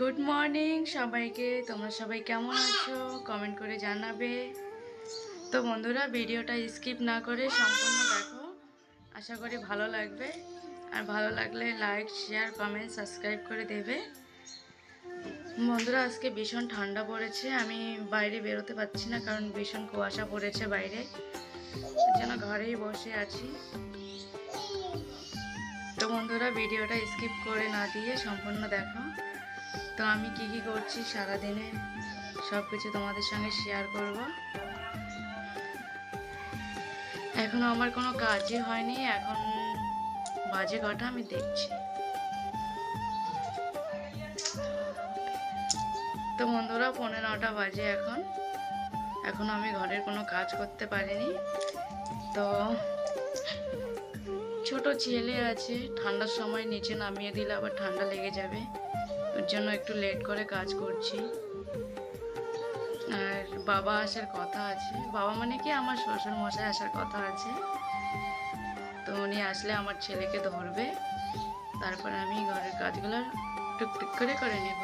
Good morning সবাইকে। তোমরা সবাই কেমন আছো? কমেন্ট করে জানাবে। তো বন্ধুরা, ভিডিওটা স্কিপ না করে সম্পূর্ণ দেখো। আশা করি ভালো লাগবে। আর ভালো লাগলে লাইক শেয়ার কমেন্ট সাবস্ক্রাইব করে দেবে। বন্ধুরা, আজকে ভীষণ ঠান্ডা পড়েছে। আমি বাইরে বেরোতে পারছি না, কারণ ভীষণ কুয়াশা পড়েছে বাইরে। যেন ঘরেই বসে আছি। তো বন্ধুরা, ভিডিওটা স্কিপ করে না দিয়ে সম্পূর্ণ দেখো। তো আমি কি কি করছি সারাদিনে? সব কিছু তোমাদের সঙ্গে শেয়ার করব। এখনও আমার কোনো কাজই হয়নি, এখন বাজে কটা, আমি দেখছি। তো বন্ধুরা পনেরো নটা বাজে এখন। এখনও আমি ঘরের কোনো কাজ করতে পারিনি। তো ছোট ছেলে আছে, ঠান্ডার সময় নিচে নামিয়ে দিলে আবার ঠান্ডা লেগে যাবে। ওর জন্য একটু লেট করে কাজ করছি। আর বাবা আসার কথা আছে। বাবা মানে কি? আমার শ্বশুর মশাই আসার কথা আছে। তো উনি আসলে আমার ছেলেকে ধরবে। তারপর আমি ঘরের কাজগুলো টুকটুক করে করে নেব।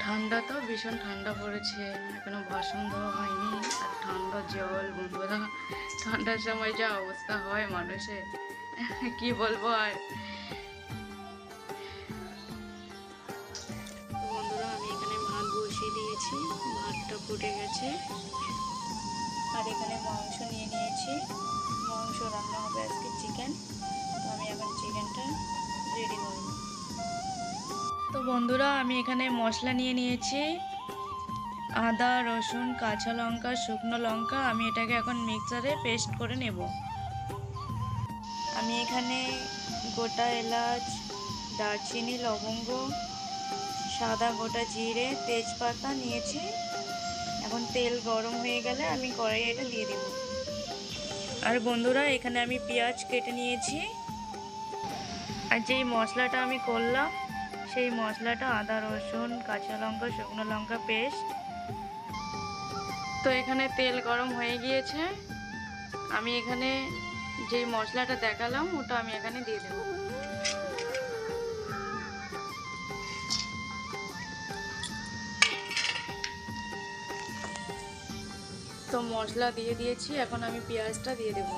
ঠান্ডা তো, ভীষণ ঠান্ডা পড়েছে। এখনও বসন্ত হয়নি। আর ঠান্ডা জল, বন্ধুরা, ঠান্ডার সময় যা অবস্থা হয় মানুষের। কি বলব আর? দিয়েছি ভাতটা ফুটে গেছে। আর এখানে মাংস নিয়ে নিয়েছি। মাংস রান্না হবে আজকে চিকেন। তো আমি এখন চিকেনটা রেডি করব তো বন্ধুরা, আমি এখানে মশলা নিয়ে নিয়েছি। আদা, রসুন, কাঁচা লঙ্কা, শুকনো লঙ্কা, আমি এটাকে এখন মিক্সারে পেস্ট করে নেব। আমি এখানে গোটা এলাচ, দারচিনি, লবঙ্গ সাদা গোটা জিরে তেজপাতা নিয়েছি। এখন তেল গরম হয়ে গেলে আমি কড়াই এটা দিয়ে দেব। আর বন্ধুরা, এখানে আমি পেঁয়াজ কেটে নিয়েছি। আর যেই মশলাটা আমি করলাম, সেই মশলাটা আদা, রসুন, কাঁচা লঙ্কা, শুকনো লঙ্কা পেস্ট। তো এখানে তেল গরম হয়ে গিয়েছে। আমি এখানে যেই মশলাটা দেখালাম, ওটা আমি এখানে দিয়ে দেবো। মশলা দিয়ে দিয়েছি, এখন আমি পেঁয়াজটা দিয়ে দেব।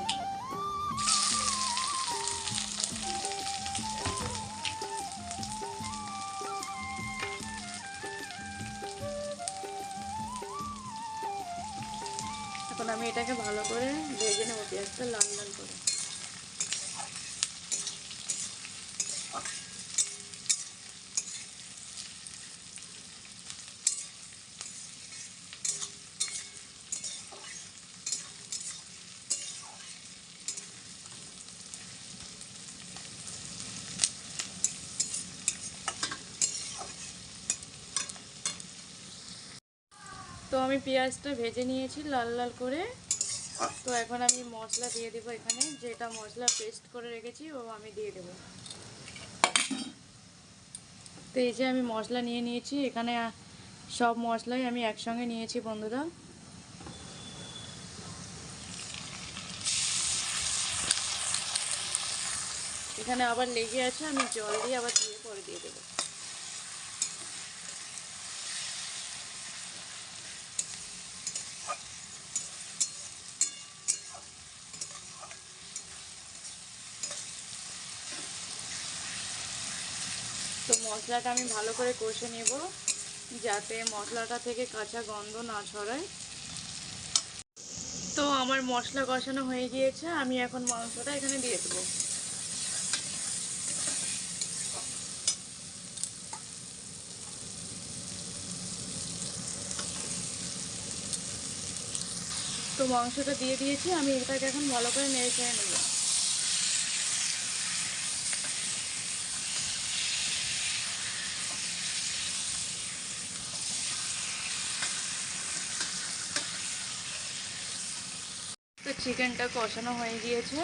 এখন আমি এটাকে ভালো করে ভেজে নেব, পেঁয়াজটা লাল লাল করে। তো আমি পেঁয়াজটা ভেজে নিয়েছি লাল লাল করে। তো এখন আমি মশলা দিয়ে দেবো এখানে যেটা মশলা পেস্ট করে রেখেছি ও আমি দিয়ে দেবো। তো এই যে আমি মশলা নিয়ে নিয়েছি এখানে সব মশলাই আমি একসঙ্গে নিয়েছি বন্ধুরা। এখানে আবার লেগে আছে আমি জল দিয়ে আবার দিয়ে পরে দিয়ে দেবো। তো মশলাটা আমি ভালো করে কষে নেব, যাতে মশলাটা থেকে কাঁচা গন্ধ না ছড়ায়। তো আমার মশলা কষানো হয়ে গিয়েছে, আমি এখন মাংসটা এখানে দিয়ে দেবো। তো মাংসটা দিয়ে দিয়েছি, আমি এটাকে এখন ভালো করে নেড়ে চেড়ে নেব। তো চিকেনটা কষানো হয়ে গিয়েছে।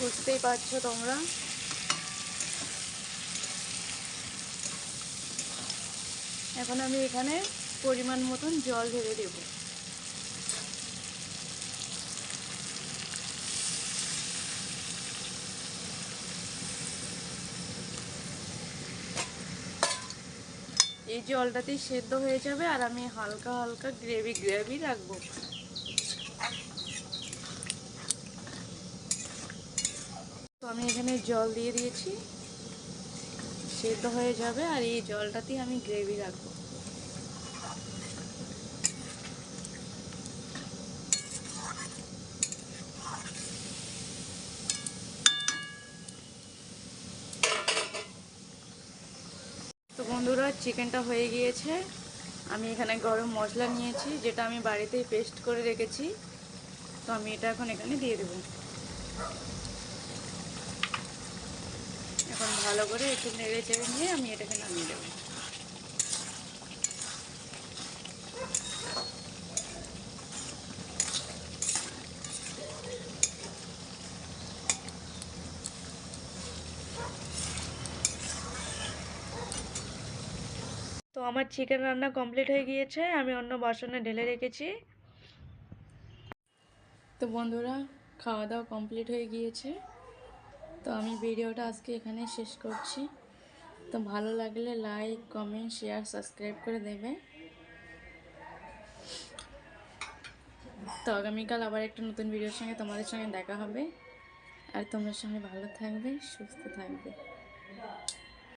বুঝতেই পারছ তোমরা? এখন আমি এখানে পরিমাণ মতন জল ঢেলে দেব। এই জলটাতেই সেদ্ধ হয়ে যাবে আর আমি হালকা হালকা গ্রেভি গ্রেভি রাখব। তো আমি এখানে জল দিয়ে দিয়েছি। সেদ্ধ হয়ে যাবে আর এই জলটাতেই আমি গ্রেভি রাখব তো বন্ধুরা চিকেনটা হয়ে গিয়েছে। আমি এখানে গরম মশলা নিয়েছি, যেটা আমি বাড়িতেই পেস্ট করে রেখেছি। তো আমি এটা এখন এখানে দিয়ে দেবো। এখন ভালো করে একটু নেড়ে চেড়ে নিয়ে আমি এটাকে নামিয়ে দেবো আমার চিকেন রান্না কমপ্লিট হয়ে গিয়েছে, আমি অন্য বাসনে ঢেলে রেখেছি। তো বন্ধুরা খাওয়া দাওয়া কমপ্লিট হয়ে গিয়েছে। তো আমি ভিডিওটা আজকে এখানে শেষ করছি। তো ভালো লাগলে লাইক কমেন্ট শেয়ার সাবস্ক্রাইব করে দেবে। তো আগামীকাল আবার একটা নতুন ভিডিওর সঙ্গে তোমাদের সঙ্গে দেখা হবে। আর তোমরা সঙ্গে ভালো থাকবে, সুস্থ থাকবে।